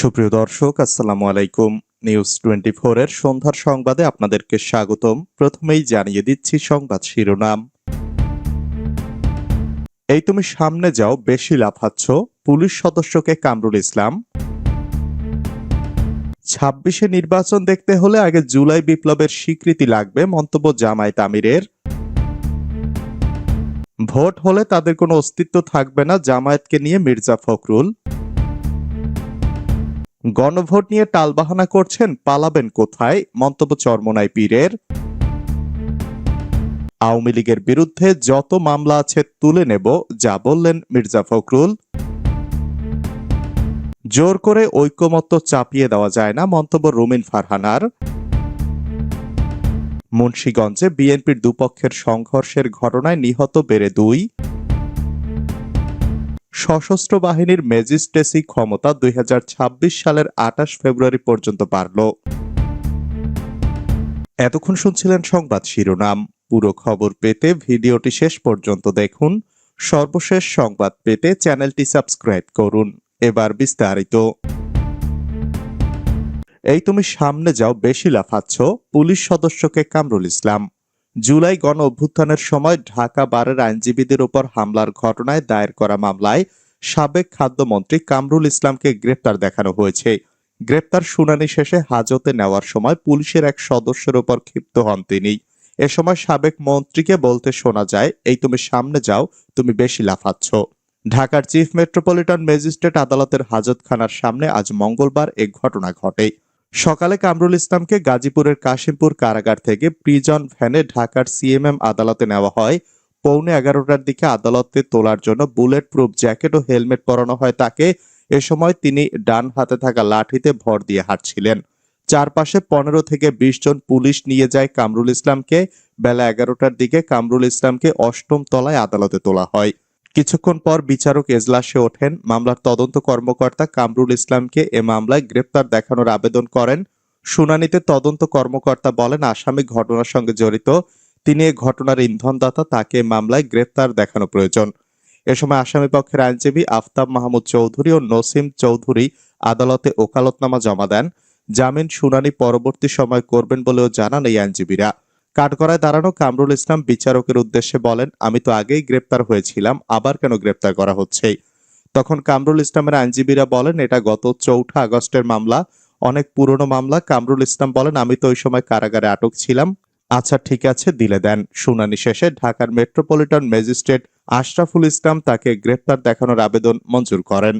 সুপ্রিয় দর্শক, আসসালামু আলাইকুম। নিউজ টোয়েন্টি এর সন্ধ্যার সংবাদে আপনাদেরকে স্বাগতম। প্রথমেই জানিয়ে দিচ্ছি সংবাদ শিরোনাম। এই তুমি সামনে যাও, বেশি লাফাচ্ছ, পুলিশ সদস্যকে কামরুল ইসলাম। ছাব্বিশে নির্বাচন দেখতে হলে আগে জুলাই বিপ্লবের স্বীকৃতি লাগবে মন্তব্য জামায়াত আমিরের। ভোট হলে তাদের কোনো অস্তিত্ব থাকবে না জামায়াতকে নিয়ে মির্জা ফখরুল। গণভোট নিয়ে টালবাহানা করছেন, পালাবেন কোথায়? মন্তব্য চরমনাই পীরের। আওয়ামী লীগের বিরুদ্ধে যত মামলা আছে তুলে নেব, যা বললেন মির্জা ফখরুল। জোর করে ঐক্যমত্য চাপিয়ে দেওয়া যায় না, মন্তব্য রুমিন ফারহানার। মুন্সীগঞ্জে বিএনপির দুপক্ষের সংঘর্ষের ঘটনায় নিহত বেড়ে দুই। সশস্ত্র বাহিনীর ম্যাজিস্ট্রেসি ক্ষমতা দুই হাজার ছাব্বিশ সালের আঠাশ ফেব্রুয়ারি পর্যন্ত বাড়ল। এতক্ষণ শুনছিলেন সংবাদ শিরোনাম। পুরো খবর পেতে ভিডিওটি শেষ পর্যন্ত দেখুন। সর্বশেষ সংবাদ পেতে চ্যানেলটি সাবস্ক্রাইব করুন। এবার বিস্তারিত। এই তুমি সামনে যাও, বেশি লাফাচ্ছ, পুলিশ সদস্যকে কামরুল ইসলাম। জুলাই গণ অভ্যুত্থানের সময় ঢাকা বারের আইনজীবীদের উপর হামলার ঘটনায় দায়ের করা মামলায় সাবেক খাদ্যমন্ত্রী কামরুল ইসলামকে গ্রেপ্তার দেখানো হয়েছে। গ্রেপ্তার শুনানি শেষে হাজতে নেওয়ার সময় পুলিশের এক সদস্যের উপর ক্ষিপ্ত হন তিনি। এ সময় সাবেক মন্ত্রীকে বলতে শোনা যায়, এই তুমি সামনে যাও, তুমি বেশি লাফাচ্ছ। ঢাকার চিফ মেট্রোপলিটন ম্যাজিস্ট্রেট আদালতের হাজতখানার সামনে আজ মঙ্গলবার এ ঘটনা ঘটে। সকালে কামরুল ইসলামকে গাজীপুরের কাশিমপুর কারাগার থেকে প্রিজন ভ্যানে ঢাকার সিএমএম আদালতে নেওয়া হয়। পৌনে এগারোটার দিকে আদালতে তোলার জন্য বুলেট প্রুফ জ্যাকেট ও হেলমেট পরানো হয় তাকে। এ সময় তিনি ডান হাতে থাকা লাঠিতে ভর দিয়ে হাঁটছিলেন। চারপাশে পনেরো থেকে বিশ জন পুলিশ নিয়ে যায় কামরুল ইসলামকে। বেলা এগারোটার দিকে কামরুল ইসলামকে অষ্টম তলায় আদালতে তোলা হয়। কিছুক্ষণ পর বিচারক এজলাসে ওঠেন। মামলার তদন্ত কর্মকর্তা কামরুল ইসলামকে এ মামলায় গ্রেপ্তার দেখানোর আবেদন করেন। শুনানিতে তদন্ত কর্মকর্তা বলেন, আসামি ঘটনার সঙ্গে জড়িত। তিনি এ ঘটনার ইন্ধনদাতা, তাকে মামলায় গ্রেপ্তার দেখানো প্রয়োজন। এ সময় আসামি পক্ষের আইনজীবী আফতাব মাহমুদ চৌধুরী ও নসিম চৌধুরী আদালতে ওকালতনামা জমা দেন। জামিন শুনানি পরবর্তী সময় করবেন বলেও জানান এই আইনজীবীরা। কাঠগড়ায় দাঁড়ানো কামরুল ইসলাম বিচারকের উদ্দেশ্যে বলেন, আমি তো আগেই গ্রেপ্তার হয়েছিলাম, আবার কেন গ্রেপ্তার করা হচ্ছে? তখন কামরুল ইসলামের আইনজীবীরা বলেন, এটা গত চৌঠা আগস্টের মামলা, অনেক পুরনো মামলা। কামরুল ইসলাম বলেন, আমি তো ওই সময় কারাগারে আটক ছিলাম। আচ্ছা ঠিক আছে, দিলে দেন। শুনানি শেষে ঢাকার মেট্রোপলিটন ম্যাজিস্ট্রেট আশরাফুল ইসলাম তাকে গ্রেপ্তার দেখানোর আবেদন মঞ্জুর করেন।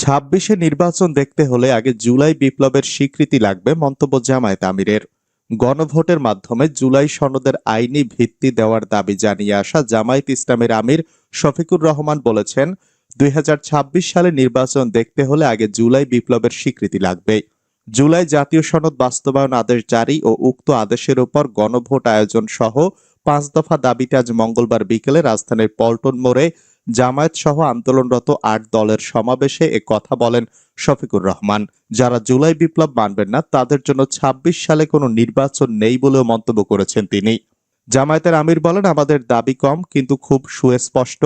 ছাব্বিশে নির্বাচন দেখতে হলে আগে জুলাই বিপ্লবের স্বীকৃতি লাগবে মন্তব্য জামায়াত আমিরের। গণভোটের মাধ্যমে জুলাই সনদের আইনি ভিত্তি দেওয়ার দাবি জানিয়ে আসা জামায়াত ইসলামের আমির শফিকুর রহমান বলেছেন, দুই হাজার ছাব্বিশ সালে নির্বাচন দেখতে হলে আগে জুলাই বিপ্লবের স্বীকৃতি লাগবে। জুলাই জাতীয় সনদ বাস্তবায়ন আদেশ জারি ও উক্ত আদেশের উপর গণভোট আয়োজন সহ পাঁচ দফা দাবিতে আজ মঙ্গলবার বিকেলে রাজধানীর পল্টন মোড়ে জামায়াত সহ আন্দোলনরত আট দলের সমাবেশে এ কথা বলেন শফিকুর রহমান। যারা জুলাই বিপ্লব মানবেন না, তাদের জন্য ২৬ সালে কোনো নির্বাচন নেই বলেও মন্তব্য করেছেন তিনি। জামায়াতের আমির বলেন, আমাদের দাবি কম, কিন্তু খুব সুস্পষ্ট।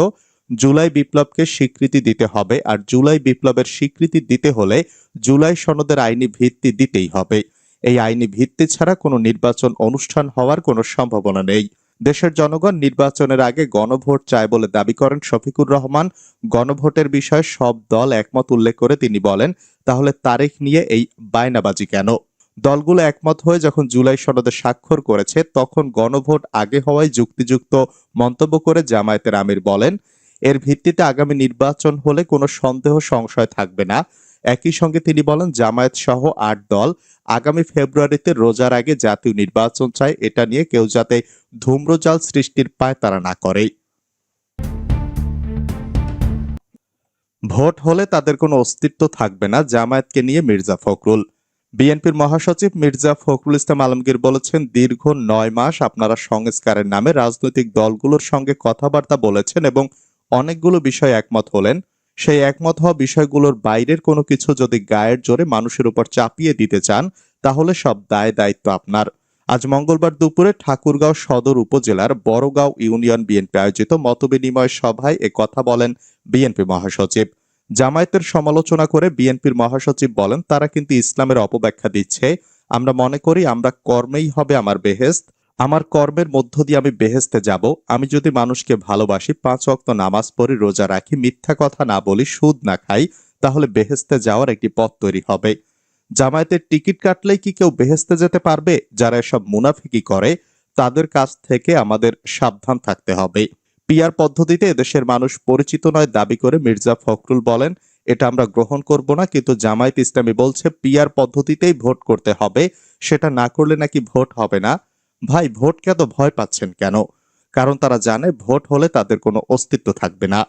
জুলাই বিপ্লবকে স্বীকৃতি দিতে হবে, আর জুলাই বিপ্লবের স্বীকৃতি দিতে হলে জুলাই সনদের আইনি ভিত্তি দিতেই হবে। এই আইনি ভিত্তি ছাড়া কোনো নির্বাচন অনুষ্ঠান হওয়ার কোনো সম্ভাবনা নেই। দেশের জনগণ নির্বাচনের আগে গণভোট চায় বলে দাবি করেন শফিকুর রহমান। গণভোটের বিষয়ে সব দল একমত উল্লেখ করে তিনি বলেন, তাহলে তারিখ নিয়ে এই বায়নাবাজি কেন? দলগুলো একমত হয়ে যখন জুলাই সনদে স্বাক্ষর করেছে, তখন গণভোট আগে হওয়ায় যুক্তিযুক্ত মন্তব্য করে জামায়াতের আমির বলেন, এর ভিত্তিতে আগামী নির্বাচন হলে কোনো সন্দেহ, সংশয় থাকবে না। একই সঙ্গে তিনি বলেন, জামায়াত সহ আট দল আগামী ফেব্রুয়ারিতে রোজার আগে জাতীয় নির্বাচন চায়। এটা নিয়ে কেউ যাতে ধূম্রজাল সৃষ্টির পায় তারা না করে ভোট হলে তাদের কোনো অস্তিত্ব থাকবে না জামায়াতকে নিয়ে মির্জা ফখরুল। বিএনপির মহাসচিব মির্জা ফখরুল ইসলাম আলমগীর বলেছেন, দীর্ঘ নয় মাস আপনারা সংস্কারের নামে রাজনৈতিক দলগুলোর সঙ্গে কথাবার্তা বলেছেন এবং অনেকগুলো বিষয় একমত হলেন। সেই একমত হওয়া বিষয়গুলোর বাইরের কোনো কিছু যদি গায়ের জোরে মানুষের উপর চাপিয়ে দিতে চান, তাহলে সব দায় দায়িত্ব আপনার। আজ মঙ্গলবার দুপুরে ঠাকুরগাঁও সদর উপজেলার বড়গাঁও ইউনিয়ন বিএনপি আয়োজিত মতবিনিময় সভায় এ কথা বলেন বিএনপি মহাসচিব। জামায়াতের সমালোচনা করে বিএনপির মহাসচিব বলেন, তারা কিন্তু ইসলামের অপব্যাখ্যা দিচ্ছে। আমরা মনে করি আমরা কর্মেই হবে আমার বেহেস্ত আমার কর্মের মধ্য দিয়ে আমি বেহেস্তে যাব, আমি যদি মানুষকে ভালোবাসি, পাঁচ অক্ত নামাজ পড়ি রোজা রাখি, মিথ্যা কথা না বলি, সুদ না খাই, তাহলে বেহেস্তে যাওয়ার একটি পথ তৈরি হবে। জামায়াতের টিকিট কাটলেই কি কেউ বেহেস্তে যেতে পারবে? যারা এসব মুনাফিকি করে, তাদের কাছ থেকে আমাদের সাবধান থাকতে হবে। পিয়ার পদ্ধতিতে এদেশের মানুষ পরিচিত নয় দাবি করে মির্জা ফখরুল বলেন, এটা আমরা গ্রহণ করব না, কিন্তু জামায়াত ইসলামী বলছে পিয়ার পদ্ধতিতেই ভোট করতে হবে, সেটা না করলে নাকি ভোট হবে না। ভাই, ভোটকে এত ভয় পাচ্ছেন কেন? কারণ তারা জানে ভোট হলে তাদের কোনো অস্তিত্ব থাকবে না।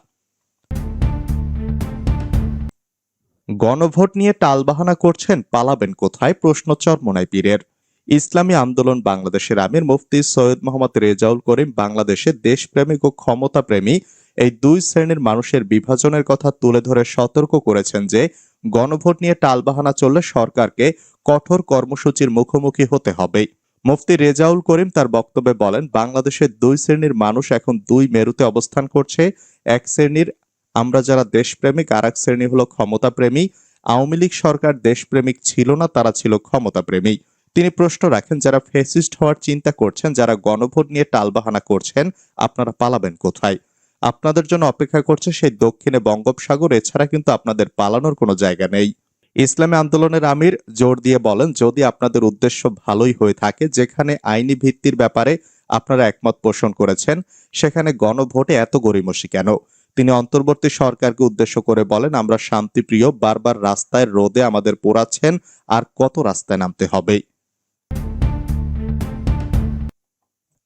গণভোট নিয়ে টালবাহানা করছেন পালাবেন কোথায়? প্রশ্ন চরমনাই পীরের। ইসলামী আন্দোলন বাংলাদেশের আমির মুফতি সৈয়দ মোহাম্মদ রেজাউল করিম বাংলাদেশে দেশপ্রেমিক ও ক্ষমতাপ্রেমী এই দুই শ্রেণির মানুষের বিভাজনের কথা তুলে ধরে সতর্ক করেছেন যে, গণভোট নিয়ে টালবাহানা চললে সরকারকে কঠোর কর্মসূচির মুখোমুখি হতে হবে মুফতি রেজাউল করিম তার বক্তব্যে বলেন, বাংলাদেশের দুই শ্রেণির মানুষ এখন দুই মেরুতে অবস্থান করছে। এক শ্রেণির আমরা যারা দেশপ্রেমিক আর এক শ্রেণি হলো ক্ষমতাপ্রেমী। আওয়ামী লীগ সরকার দেশপ্রেমিক ছিল না, তারা ছিল ক্ষমতাপ্রেমী। তিনি প্রশ্ন রাখেন, যারা ফেসিস্ট হওয়ার চিন্তা করছেন, যারা গণভোট নিয়ে টালবাহানা করছেন, আপনারা পালাবেন কোথায়? আপনাদের জন্য অপেক্ষা করছে সেই দক্ষিণে বঙ্গোপসাগর, এছাড়া কিন্তু আপনাদের পালানোর কোনো জায়গা নেই। ইসলামী আন্দোলনের আমির জোর দিয়ে বলেন, যদি আপনাদের উদ্দেশ্য ভালোই হয়ে থাকে, যেখানে আইনি ভিত্তির ব্যাপারে আপনারা একমত পোষণ করেছেন, সেখানে গণভোটে এত গরিমসি কেন? তিনি অন্তর্বর্তী সরকারকে উদ্দেশ্য করে বলেন, আমরা শান্তিপ্রিয়, বারবার রাস্তায় রোদে আমাদের পোড়াচ্ছেন, আর কত রাস্তায় নামতে হবে?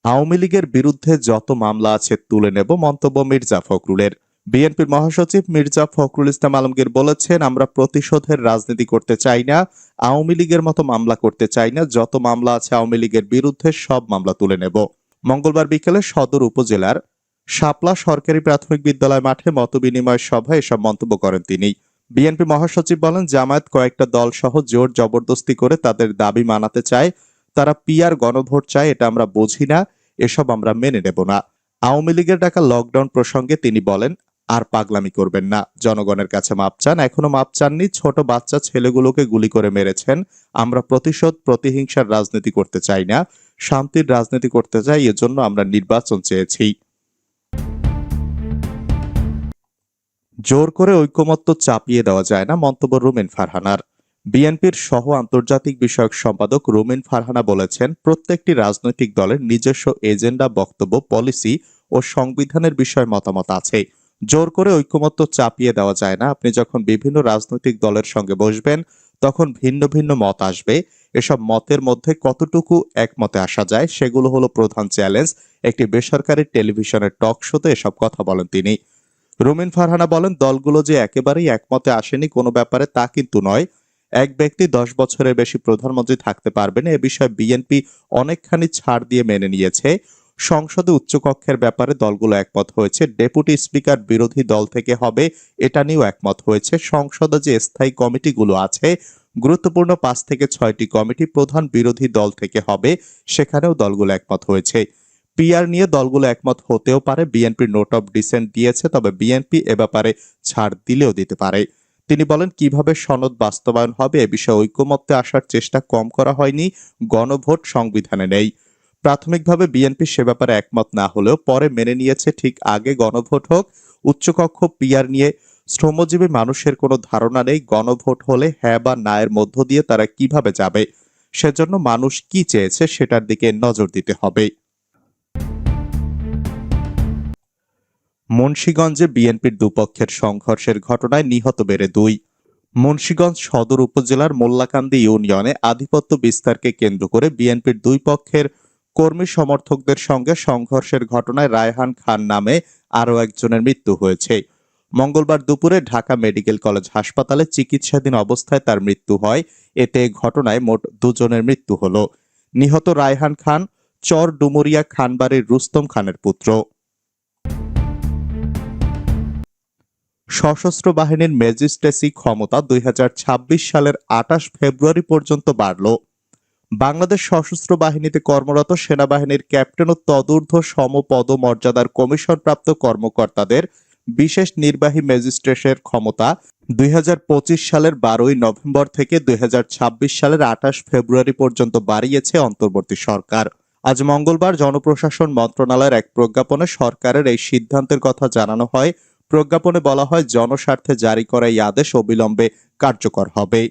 আওয়ামী লীগের বিরুদ্ধে যত মামলা আছে তুলে নেব, মন্তব্য মির্জা ফখরুলের। বিএনপির মহাসচিব মির্জা ফখরুল ইসলাম আলমগীর বলেছেন, আমরা প্রতিশোধের রাজনীতি করতে চাই না, আওয়ামী লীগের মতো মামলা করতে চাই না, যত মামলা আছে আওয়ামী লীগের বিরুদ্ধে সব মামলা তুলে নেব। মঙ্গলবার বিকেলে সদর উপজেলার শাপলা সরকারি প্রাথমিক বিদ্যালয় মাঠে মতবিনিময় সভায় এসব মন্তব্য করেন তিনি। বিএনপি মহাসচিব বলেন, জামায়াত কয়েকটা দল সহ জোর জবরদস্তি করে তাদের দাবি মানাতে চায়, তারা পিয়ার গণভোট চায়, এটা আমরা বুঝি না, এসব আমরা মেনে নেব না। আওয়ামী লীগের ডাকা লকডাউন প্রসঙ্গে তিনি বলেন আর পাগলামি করবেন না। জনগণের কাছে মাপ চান। এখনও মাপ চাননি। ছোট বাচ্চা ছেলেগুলোকে গুলি করে মেরেছেন। আমরা প্রতিশোধ, প্রতিহিংসার রাজনীতি করতে চাই না। শান্তির রাজনীতি করতে চাই, এজন্য আমরা নির্বাচন চেয়েছি। জোর করে ঐকমত্য চাপিয়ে দেওয়া যায় না, মন্তব্য রুমিন ফারহানার। বিএনপির সহ আন্তর্জাতিক বিষয়ক সম্পাদক রুমিন ফারহানা বলেছেন, প্রত্যেকটি রাজনৈতিক দলের নিজস্ব এজেন্ডা, বক্তব্য, পলিসি ও সংবিধানের বিষয়ে মতামত আছে। জোর করে ঐকমত্য চাপিয়ে দেওয়া যায় না। আপনি যখন বিভিন্ন রাজনৈতিক দলের সঙ্গে বসবেন, তখন ভিন্ন ভিন্ন মত আসবে। এসব মতের মধ্যে কতটুকু একমতে আসা যায় সেগুলো হলো প্রধান চ্যালেঞ্জ। একটি বেসরকারি টেলিভিশনের টক শোতে এসব কথা বলেন তিনি। রুমিন ফারহানা বলেন, দলগুলো যে একেবারেই একমতে আসেনি কোনো ব্যাপারে তা কিন্তু নয়। এক ব্যক্তি দশ বছরের বেশি প্রধানমন্ত্রী থাকতে পারবে না, এ বিষয়ে বিএনপি অনেকখানি ছাড় দিয়ে মেনে নিয়েছে। সংসদে উচ্চকক্ষের ব্যাপারে দলগুলো একমত হয়েছে। ডেপুটি স্পিকার বিরোধী দল থেকে হবে, এটা নিয়েও একমত হয়েছে। সংসদে যে স্থায়ী কমিটিগুলো আছে, গুরুত্বপূর্ণ পাঁচ থেকে ছয়টি কমিটি প্রধান বিরোধী দল থেকে হবে, সেখানেও দলগুলো একমত হয়েছে। পিআর নিয়ে দলগুলো একমত হতেও পারে বিএনপি নোট অফ ডিসেন্ট দিয়েছে, তবে বিএনপি এ ব্যাপারে ছাড় দিলেও দিতে পারে। তিনি বলেন, কীভাবে সনদ বাস্তবায়ন হবে এ বিষয়ে ঐকমত্যে আসার চেষ্টা কম করা হয়নি, গণভোট সংবিধানে নেই। প্রাথমিকভাবে বিএনপি সে ব্যাপারে একমত না হলেও পরে মেনে নিয়েছে ঠিক আগে গণভোট হোক, উচ্চকক্ষ, পিআর নিয়ে শ্রমজীবী মানুষের কোনো ধারণা নেই গণভোট হলে হ্যাঁ বা না এর মধ্য দিয়ে তারা কীভাবে যাবে, সেজন্য মানুষ কি চেয়েছে সেটার দিকে নজর দিতে হবে। মুন্সীগঞ্জে বিএনপির দুপক্ষের সংঘর্ষের ঘটনায় নিহত বেড়ে দুই। মুন্সীগঞ্জ সদর উপজেলার মোল্লাকান্দি ইউনিয়নে আধিপত্য বিস্তারকে কেন্দ্র করে বিএনপির দুই পক্ষের কর্মী সমর্থকদের সঙ্গে সংঘর্ষের ঘটনায় রায়হান খান নামে আরও একজনের মৃত্যু হয়েছে। মঙ্গলবার দুপুরে ঢাকা মেডিকেল কলেজ হাসপাতালে চিকিৎসাধীন অবস্থায় তার মৃত্যু হয়। এতে ঘটনায় মোট দুজনের মৃত্যু হল। নিহত রায়হান খান, চর ডুমুরিয়া খানবাড়ির রুস্তম খানের পুত্র। সশস্ত্র বাহিনীর ম্যাজিস্ট্রেসি ক্ষমতা দুই হাজার ছাব্বিশ সালের আটাশ ফেব্রুয়ারি পর্যন্ত বাড়ল। বাংলাদেশ সশস্ত্র বাহিনীতে কর্মরত সেনাবাহিনীর ক্যাপ্টেন ও তদূর্ধ্ব সমপদ মর্যাদার কমিশনপ্রাপ্ত কর্মকর্তাদের বিশেষ নির্বাহী ম্যাজিস্ট্রেটের ক্ষমতা দুই হাজার পঁচিশ সালের বারোই নভেম্বর থেকে দুই হাজার ছাব্বিশ সালের আঠাশ ফেব্রুয়ারি পর্যন্ত বাড়িয়েছে অন্তর্বর্তী সরকার। আজ মঙ্গলবার জনপ্রশাসন মন্ত্রণালয়ের এক প্রজ্ঞাপনে সরকারের এই সিদ্ধান্তের কথা জানানো হয়। প্রজ্ঞাপনে বলা হয়, জনস্বার্থে জারি করা এই আদেশ অবিলম্বে কার্যকর হবে।